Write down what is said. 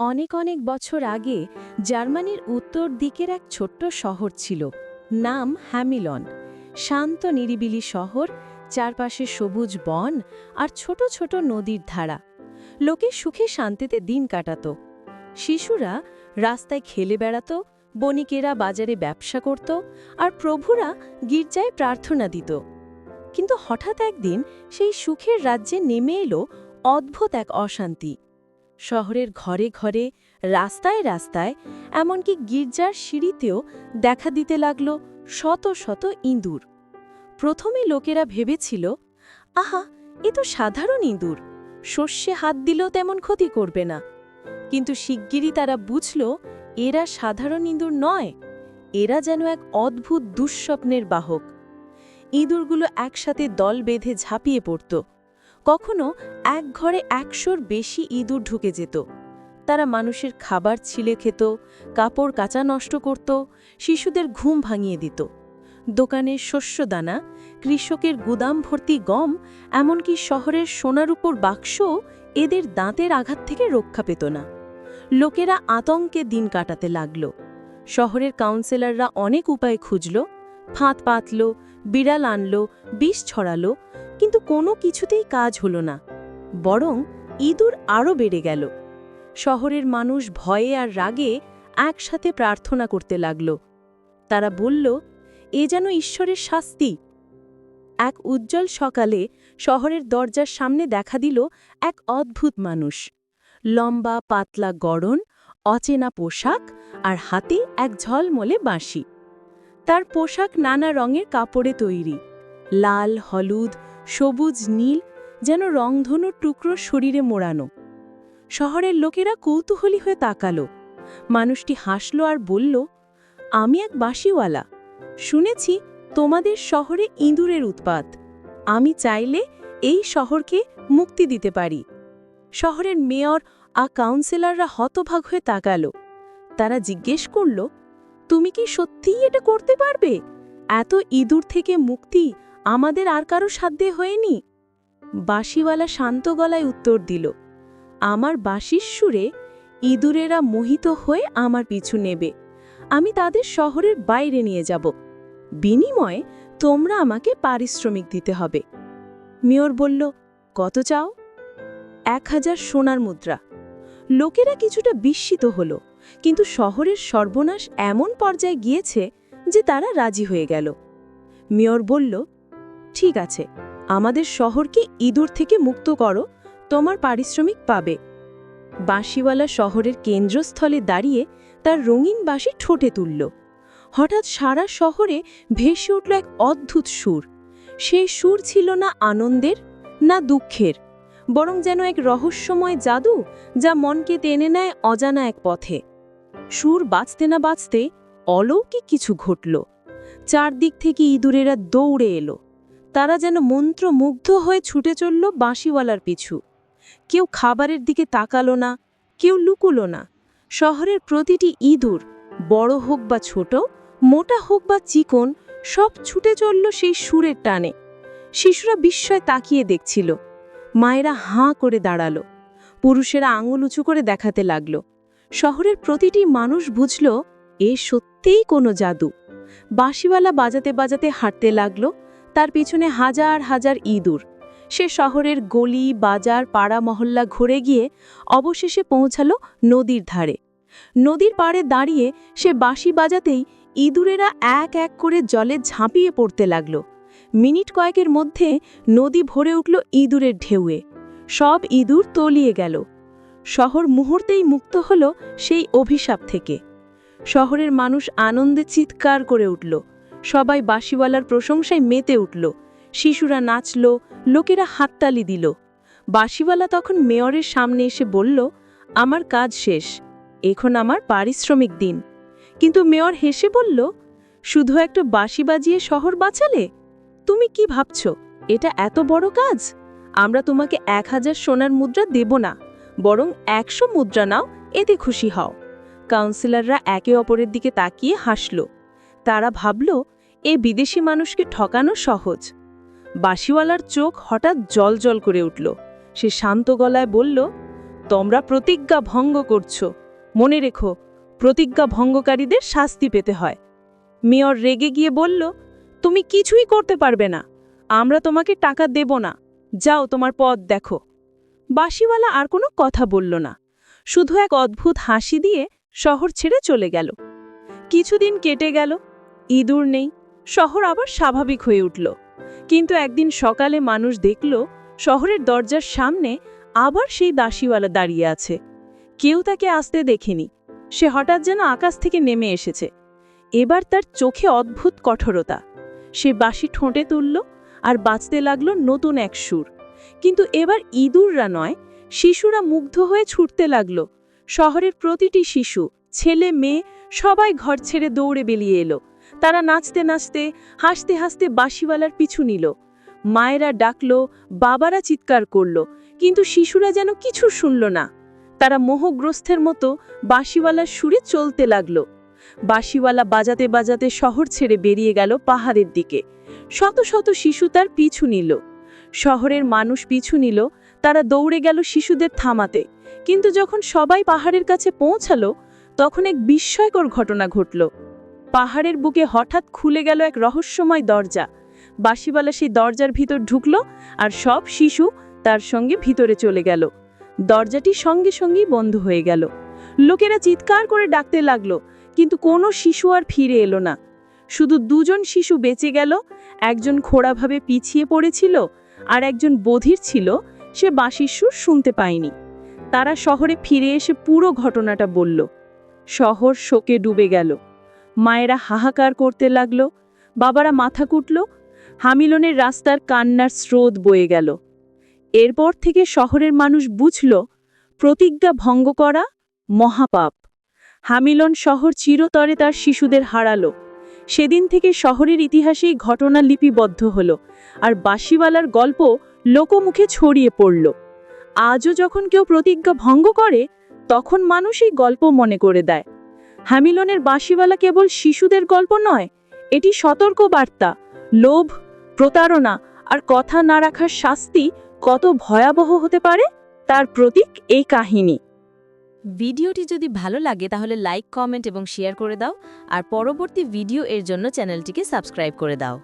অনেক অনেক বছর আগে জার্মানির উত্তর দিকের এক ছোট্ট শহর ছিল, নাম হ্যামিলন। শান্ত নিরিবিলি শহর, চারপাশে সবুজ বন আর ছোট ছোট নদীর ধারা। লোকে সুখে শান্তিতে দিন কাটাত। শিশুরা রাস্তায় খেলে বেড়াত, বণিকেরা বাজারে ব্যবসা করত আর প্রভুরা গির্জায় প্রার্থনা দিত। কিন্তু হঠাৎ একদিন সেই সুখের রাজ্যে নেমে এলো অদ্ভুত এক অশান্তি। শহরের ঘরে ঘরে, রাস্তায় রাস্তায়, এমনকি গির্জার সিঁড়িতেও দেখা দিতে লাগল শত শত ইঁদুর। প্রথমে লোকেরা ভেবেছিল, আহা, এ তো সাধারণ ইঁদুর। শস্যে হাত দিলেও তেমন ক্ষতি করবে না। কিন্তু শিগগিরই তারা বুঝল, এরা সাধারণ ইঁদুর নয়, এরা যেন এক অদ্ভুত দুঃস্বপ্নের বাহক। ইঁদুরগুলো একসাথে দল বেঁধে ঝাঁপিয়ে পড়ত। কখনো এক ঘরে একশোর বেশি ইঁদুর ঢুকে যেত। তারা মানুষের খাবার ছিলে খেত, কাপড় কাচা নষ্ট করত, শিশুদের ঘুম ভাঙিয়ে দিত। দোকানের শস্যদানা, কৃষকের গুদাম ভর্তি গম, এমনকি শহরের সোনার উপর বাক্সও এদের দাঁতের আঘাত থেকে রক্ষা পেত না। লোকেরা আতঙ্কে দিন কাটাতে লাগল। শহরের কাউন্সিলররা অনেক উপায় খুঁজল ফাঁত পাতল, বিড়াল আনল, বিষ ছড়ালো কিন্তু কোনো কিছুতেই কাজ হলো না, বরং ইঁদুর আরও বেড়ে গেল। শহরের মানুষ ভয়ে আর রাগে একসাথে প্রার্থনা করতে লাগল। তারা বলল, এ যেন ঈশ্বরের শাস্তি। এক উজ্জ্বল সকালে শহরের দরজার সামনে দেখা দিল এক অদ্ভুত মানুষ। লম্বা, পাতলা গড়ন, অচেনা পোশাক আর হাতে এক ঝলমলে বাঁশি। তার পোশাক নানা রঙের কাপড়ে তৈরি। লাল, হলুদ সবুজ নীল যেন রংধনুর টুকরো শরীরে মোড়ানো। শহরের লোকেরা কৌতূহলী হয়ে তাকালো। মানুষটি হাসল আর বলল, আমি এক বাঁশিওয়ালা। শুনেছি তোমাদের শহরে ইঁদুরের উৎপাত। আমি চাইলে এই শহরকে মুক্তি দিতে পারি। শহরের মেয়র আর কাউন্সিলররা হতভাগ হয়ে তাকালো। তারা জিজ্ঞেস করল, তুমি কি সত্যিই এটা করতে পারবে? এত ইঁদুর থেকে মুক্তি আমাদের আর কারও সাধ্যে হয়নি? বাঁশিওয়ালা শান্ত গলায় উত্তর দিল, আমার বাঁশির সুরে ইঁদুরেরা মোহিত হয়ে আমার পিছু নেবে। আমি তাদের শহরের বাইরে নিয়ে যাব। বিনিময়ে তোমরা আমাকে পারিশ্রমিক দিতে হবে। মেয়র বলল, কত চাও? এক হাজার সোনার মুদ্রা। লোকেরা কিছুটা বিস্মিত হল, কিন্তু শহরের সর্বনাশ এমন পর্যায়ে গিয়েছে যে তারা রাজি হয়ে গেল। মেয়র বলল ঠিক আছে, আমাদের শহরকে ইঁদুর থেকে মুক্ত করো, তোমার পারিশ্রমিক পাবে। বাঁশিওয়ালা শহরের কেন্দ্রস্থলে দাঁড়িয়ে তার রঙিন বাঁশি ঠোঁটে তুলল। হঠাৎ সারা শহরে ভেসে উঠল এক অদ্ভুত সুর। সেই সুর ছিল না আনন্দের, না দুঃখের, বরং যেন এক রহস্যময় জাদু যা মনকে টেনে নেয় অজানা এক পথে। সুর বাঁচতে না বাঁচতে অলৌকিক কিছু ঘটল। চারদিক থেকে ইঁদুরেরা দৌড়ে এলো। তারা যেন মন্ত্রমুগ্ধ হয়ে ছুটে চলল বাঁশিওয়ালার পিছু। কেউ খাবারের দিকে তাকালো না, কেউ লুকুলো না। শহরের প্রতিটি ইঁদুর, বড় হোক বা ছোট, মোটা হোক বা চিকন, সব ছুটে চলল সেই সুরের টানে। শিশুরা বিস্ময় তাকিয়ে দেখছিল। মায়েরা হাঁ করে দাঁড়াল। পুরুষেরা আঙুল উঁচু করে দেখাতে লাগল। শহরের প্রতিটি মানুষ বুঝল, এ সত্যিই কোনো জাদু। বাঁশিওয়ালা বাজাতে বাজাতে হাঁটতে লাগল। তার পিছনে হাজার হাজার ইঁদুর। সে শহরের গলি, বাজার, পাড়া, মহল্লা ঘুরে গিয়ে অবশেষে পৌঁছালো নদীর ধারে। নদীর পাড়ে দাঁড়িয়ে সে বাঁশি বাজাতেই ইঁদুরেরা এক এক করে জলে ঝাঁপিয়ে পড়তে লাগল। মিনিট কয়েকের মধ্যে নদী ভরে উঠল ইঁদুরের ঢেউয়ে। সব ইঁদুর তলিয়ে গেল। শহর মুহূর্তেই মুক্ত হল সেই অভিশাপ থেকে। শহরের মানুষ আনন্দে চিৎকার করে উঠল। সবাই বাঁশিওয়ালার প্রশংসায় মেতে উঠল। শিশুরা নাচল, লোকেরা হাততালি দিল। বাঁশিওয়ালা তখন মেয়রের সামনে এসে বলল, আমার কাজ শেষ, এখন আমার পারিশ্রমিক দিন। কিন্তু মেয়র হেসে বলল, শুধু একটা বাঁশি বাজিয়ে শহর বাঁচালে? তুমি কি ভাবছ? এটা এত বড় কাজ? আমরা তোমাকে এক হাজার সোনার মুদ্রা দেব না, বরং একশো মুদ্রা নাও, এতে খুশি হও। কাউন্সিলররা একে অপরের দিকে তাকিয়ে হাসল। তারা ভাবল এ বিদেশি মানুষকে ঠকানো সহজ। বাঁশিওয়ালার চোখ হঠাৎ জল জল করে উঠল। সে শান্ত গলায় বলল, তোমরা প্রতিজ্ঞা ভঙ্গ করছ। মনে রেখো, প্রতিজ্ঞা ভঙ্গকারীদের শাস্তি পেতে হয়। মেয়র রেগে গিয়ে বলল, তুমি কিছুই করতে পারবে না। আমরা তোমাকে টাকা দেব না। যাও তোমার পথ দেখো। বাসিওয়ালা আর কোনো কথা বলল না। শুধু এক অদ্ভুত হাসি দিয়ে শহর ছেড়ে চলে গেল। কিছুদিন কেটে গেল, ইঁদুর নেই শহর আবার স্বাভাবিক হয়ে উঠল। কিন্তু একদিন সকালে মানুষ দেখল, শহরের দরজার সামনে আবার সেই দাসীওয়ালা দাঁড়িয়ে আছে। কেউ তাকে আসতে দেখেনি। সে হঠাৎ যেন আকাশ থেকে নেমে এসেছে। এবার তার চোখে অদ্ভুত কঠোরতা। সে বাসি ঠোঁটে তুলল আর বাঁচতে লাগল নতুন এক সুর। কিন্তু এবার ইঁদুররা নয়, শিশুরা মুগ্ধ হয়ে ছুটতে লাগল। শহরের প্রতিটি শিশু, ছেলে, মেয়ে সবাই ঘর ছেড়ে দৌড়ে বেরিয়ে এলো। তারা নাচতে নাচতে, হাসতে হাসতে বাঁশিওয়ালার পিছু নিল। মায়েরা ডাকল, বাবারা চিৎকার করল, কিন্তু শিশুরা যেন কিছু শুনল না। তারা মোহগ্রস্থের মতো বাঁশিওয়ালার সুরে চলতে লাগল। বাঁশিওয়ালা বাজাতে বাজাতে শহর ছেড়ে বেরিয়ে গেল পাহাড়ের দিকে। শত শত শিশু তার পিছু নিল। শহরের মানুষ পিছু নিল, তারা দৌড়ে গেল শিশুদের থামাতে। কিন্তু যখন সবাই পাহাড়ের কাছে পৌঁছালো, তখন এক বিস্ময়কর ঘটনা ঘটল। পাহাড়ের বুকে হঠাৎ খুলে গেল এক রহস্যময় দরজা। বাঁশিওয়ালা সেই দরজার ভিতর ঢুকল আর সব শিশু তার সঙ্গে ভিতরে চলে গেল। দরজাটি সঙ্গে সঙ্গেই বন্ধ হয়ে গেল। লোকেরা চিৎকার করে ডাকতে লাগল, কিন্তু কোনো শিশু আর ফিরে এলো না। শুধু দুজন শিশু বেঁচে গেল, একজন খোড়াভাবে পিছিয়ে পড়েছিল আর একজন বধির ছিল, সে বাঁশির সুর শুনতে পায়নি। তারা শহরে ফিরে এসে পুরো ঘটনাটা বলল। শহর শোকে ডুবে গেল। মায়েরা হাহাকার করতে লাগল, বাবারা মাথা কুটল, হামিলনের রাস্তার কান্নার স্রোত বয়ে গেল। এরপর থেকে শহরের মানুষ বুঝল, প্রতিজ্ঞা ভঙ্গ করা মহাপাপ। হামিলন শহর চিরতরে তার শিশুদের হারালো। সেদিন থেকে শহরের ইতিহাসেই ঘটনা লিপিবদ্ধ হল আর বাঁশিওয়ালার গল্প লোকমুখে ছড়িয়ে পড়ল। আজও যখন কেউ প্রতিজ্ঞা ভঙ্গ করে, তখন মানুষ এই গল্প মনে করে দেয়। হ্যামিলনের বাঁশিওয়ালা কেবল শিশুদের গল্প নয়, এটি সতর্ক বার্তা লোভ, প্রতারণা আর কথা না রাখার শাস্তি কত ভয়াবহ হতে পারে তার প্রতীক এই কাহিনী। ভিডিওটি যদি ভালো লাগে তাহলে লাইক, কমেন্ট এবং শেয়ার করে দাও আর পরবর্তী ভিডিও এর জন্য চ্যানেলটিকে সাবস্ক্রাইব করে দাও।